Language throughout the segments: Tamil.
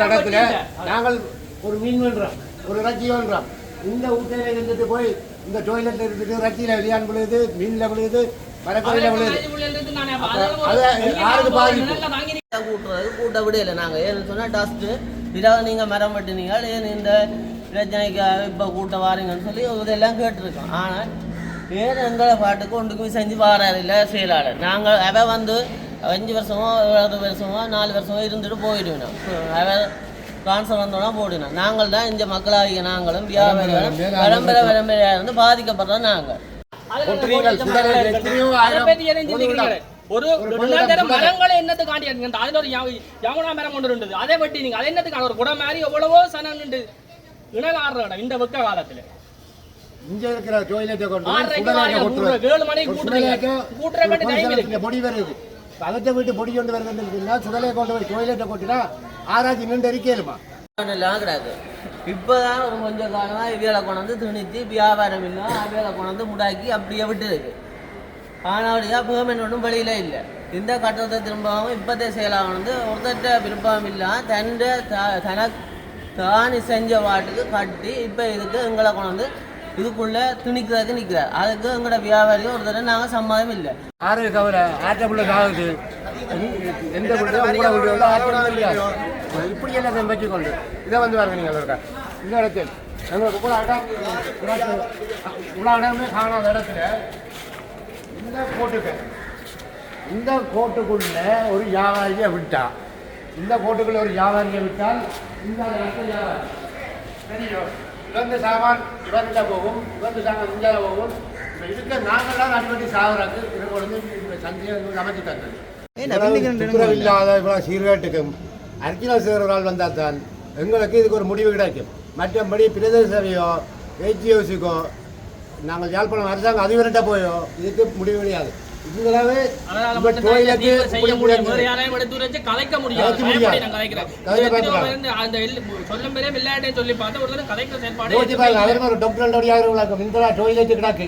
இடத்துல நாங்கள் ஒரு மீன் வேண்டுறோம் ஒரு வேண்டுறோம் இந்த ஊட்டையில இருந்துட்டு போய் இந்த டொய்லெட்ல இருந்துட்டு இறைச்சியில வெளியான் விழுது மீன்ல விழுது மரக்கறியில விழுது. அது யாருக்கு பாதிப்பு கூட்டுறது கூட்ட விடையில நாங்கள் ஏன்னு சொன்னால் டஸ்ட்டு இரவு நீங்கள் மரம் வெட்டினீங்க ஏன் இந்த பிரச்சனைக்கு இப்போ கூட்ட வாரீங்கன்னு சொல்லி இதெல்லாம் கேட்டிருக்கோம் ஆனால் ஏன் எங்களை பாட்டுக்கு ஒன்றுக்குமே செஞ்சு வாராரு இல்லை செயலாளர். நாங்கள் அவ வந்து அஞ்சு வருஷமோ ஏழு வருஷமோ நாலு வருஷமோ இருந்துட்டு போயிடுவோம் அவ ட்ரான்ஸ்ஃபர் வந்தோன்னா போயிடணும் நாங்கள் தான் இந்த மக்களாகிய நாங்களும் வியாபாரிகளும் விளம்பர விளம்பரையாக இருந்து பாதிக்கப்படுறோம் நாங்கள் ஒரு மரங்களை என்னத்துக்கு காண்டி அந்த அதுல ஒரு யாமுனா மரம் கொண்டு இருந்தது. அதை வெட்டி நீங்க அதை என்னத்துக்கு ஒரு குடம் மாதிரி எவ்வளவோ சனம் நின்று இடம் இந்த வெக்க காலத்துல இங்க இருக்கிற டொய்லெட்டை கொண்டு. ஏழு மணிக்கு கூட்டுற வேண்டிய இருக்கு. பொடி வருது. அதத்தை விட்டு பொடி கொண்டு வருதுன்னா சுடலை கொண்டு போய் டொய்லெட்டை கொட்டினா ஆராய்ச்சி நின்று இருக்கேலுமா எல்லாம் கிடையாது இப்போதான் ஒரு கொஞ்ச காலமாக இவியலை கொண்டாந்து திணித்து வியாபாரம் இல்லை அவியலை கொண்டாந்து முடாக்கி அப்படியே விட்டு இருக்கு ஆனால் பெர்மெண்ட் ஒன்றும் வெளியில இல்லை. இந்த கட்டத்தை திரும்பவும் இப்போதே செயலாக வந்து ஒருத்தட்ட விருப்பம் இல்லை தன்னை த- தனக்கு தானி செஞ்ச வாட்டுக்கு கட்டி இப்போ இதுக்கு எங்களை கொண்டாந்து இதுக்குள்ளே திணிக்கிறதுக்கு நிற்கிறார் அதுக்கு எங்களோட வியாபாரியும் ஒரு தடவை நாங்கள் சம்மதம் இல்லை. ஆறு கவலை ஆட்ட புள்ள சாகுது எந்த புள்ள? வந்து இப்படி எல்லாம் வச்சு கொண்டு இதை வந்து பாருங்க நீங்கள் இருக்கா இந்த இடத்தில் எங்களுக்கு இடம் இவ்வளோ இடமே காணாத இடத்துல இந்த கோட்டுக்கு இந்த கோட்டுக்குள்ள ஒரு வியாபாரியை விட்டா இந்த கோட்டுக்குள்ள ஒரு வியாபாரியை விட்டால் இந்த இடத்துல வியாபாரி தெரியும். இவங்க சாமான் இவர்கிட்ட போகும். இவங்க சாமான் இந்தியாவில் போகும். இப்போ இருக்க நாங்கள்லாம் அடிப்படி சாகுறாங்க இவங்க வந்து இந்த சந்தையை அமைச்சு தந்தது. இல்லாத இவ்வளோ சீர்கேட்டுக்கும் சேருவரால் வந்தால் தான் எங்களுக்கு இதுக்கு ஒரு முடிவு கிடைக்கும். மற்றபடி பிரதேச சபையோ ஏஜிஓசிக்கோ நாங்கள் யாழ்ப்பாணம் அரசாங்கம் அதிபர்கிட்ட போயோ இதுக்கு முடிவு கிடையாது. இவங்களாவே இந்த இந்த முடியும் கலைக்க கலைக்க கலைக்க இந்த வந்து அந்த சொல்லும் பேரே விளையாட்டே சொல்லி பார்த்து ஒரு தடவை கலைக்கிற செயல்பாடு டாக்டர் ஓடியாகிறவங்களுக்கு இந்திரா டொய்லெட் கிடக்கு.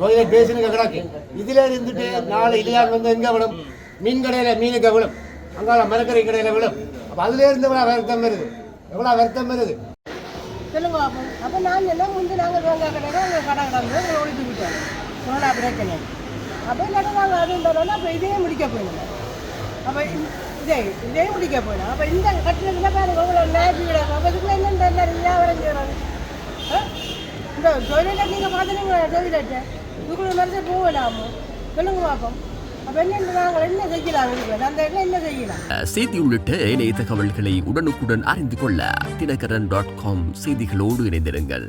டொய்லெட் பேசினுக்கு கிடக்கு. இதுல இருந்துட்டு நாலு இளையார் வந்து எங்க விழும்? மீன் கடையில மீனுக்கு விழும். அங்கால மரக்கறி கடையில விழும். அப்ப அதுல இருந்து எவ்வளவு வருத்தம் வருது? எவ்வளவு வருத்தம் வருது? சொல்லுங்க பாப்போம். அப்போ நான் எல்லாம் முந்தி நாங்கள் எங்கள் கடை கிடந்து எங்களை ஒழிச்சு விட்டோம். கொரோனா பிரச்சனை அப்போ இல்லாட்டி நாங்கள் தரோம்னா அப்போ இதையும் முடிக்க போயிடணும் அப்போ இதே இதையும் முடிக்க போயிடும் அப்போ இந்த கட்டிடத்தில் பாருங்க உங்களை நேரம் கிடக்கும் அப்போ இதுக்குள்ளே என்னென்ன என்ன வியாபாரம் செய்கிறாங்க இந்த தொழிலை நீங்கள் பார்த்துனீங்களா தொழிலட்டை இதுக்குள்ள நிறைய போகலாமோ சொல்லுங்க பார்ப்போம் செய்தி உள்ளிட்ட இணைய தகவல்களை உடனுக்குடன் அறிந்து கொள்ள தினகரன் டாட் காம் செய்திகளோடு இணைந்திருங்கள்